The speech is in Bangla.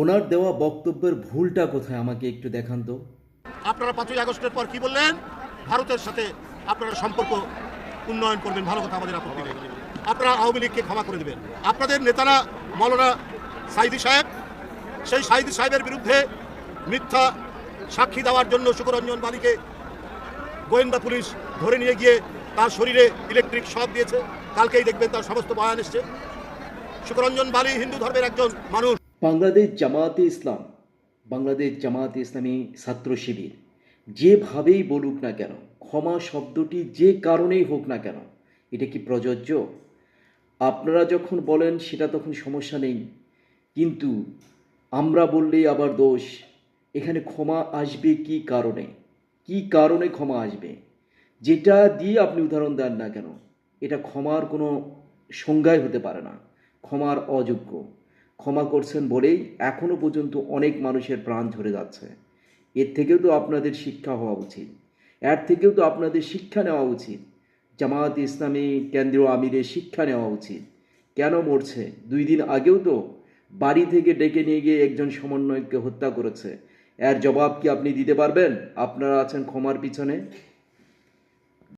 ওনার দেওয়া বক্তব্যের ভুলটা কোথায়? আমাকে একটু দেখান তো। আপনারা পাঁচই আগস্টের পর কি বললেন? ভারতের সাথে আপনারা সম্পর্ক উন্নয়ন করবেন, ভালো কথা আমাদের আপত্তি নেই। আপনারা আওয়ামী লীগকে ক্ষমা করে দেবেন। আপনাদের নেতারা মৌলানা সাইদি সাহেব, সেই সাইদি সাহেবের বিরুদ্ধে মিথ্যা সাক্ষী দেওয়ার জন্য সুকরঞ্জন বালিকে গোয়েন্দা পুলিশ ধরে নিয়ে গিয়ে তার শরীরে ইলেকট্রিক শক দিয়েছে। কালকেই দেখবেন তার সমস্ত বয়ান এসছে। সুকরঞ্জন বালি হিন্দু ধর্মের একজন মানুষ। বাংলাদেশ জামায়াতে ইসলাম, বাংলাদেশ জামায়াতে ইসলামী ছাত্র শিবির, যেভাবেই বলুক না কেন, ক্ষমা শব্দটি যে কারণেই হোক না কেন, এটা কি প্রযোজ্য? আপনারা যখন বলেন সেটা তখন সমস্যা নেই, কিন্তু আমরা বললেই আবার দোষ, এখানে ক্ষমা আসবে কি কারণে? কি কারণে ক্ষমা আসবে? যেটা দিয়ে আপনি উদাহরণ দেন না কেন, এটা ক্ষমার কোনো সংজ্ঞায় হতে পারে না, ক্ষমার অযোগ্য। ক্ষমা করছেন বলেই এখনও পর্যন্ত অনেক মানুষের প্রাণ ঝরে যাচ্ছে। এর থেকেও তো আপনাদের শিক্ষা হওয়া উচিত। এর থেকেও তো আপনাদের শিক্ষা নেওয়া উচিত। জামায়াত ইসলামী, কেন্দ্রীয় আমিরের শিক্ষা নেওয়া উচিত। কেন মরছে? দুই দিন আগেও তো বাড়ি থেকে ডেকে নিয়ে গিয়ে একজন সমন্বয়ককে হত্যা করেছে। এর জবাব কি আপনি দিতে পারবেন? আপনারা আছেন ক্ষমার পিছনে।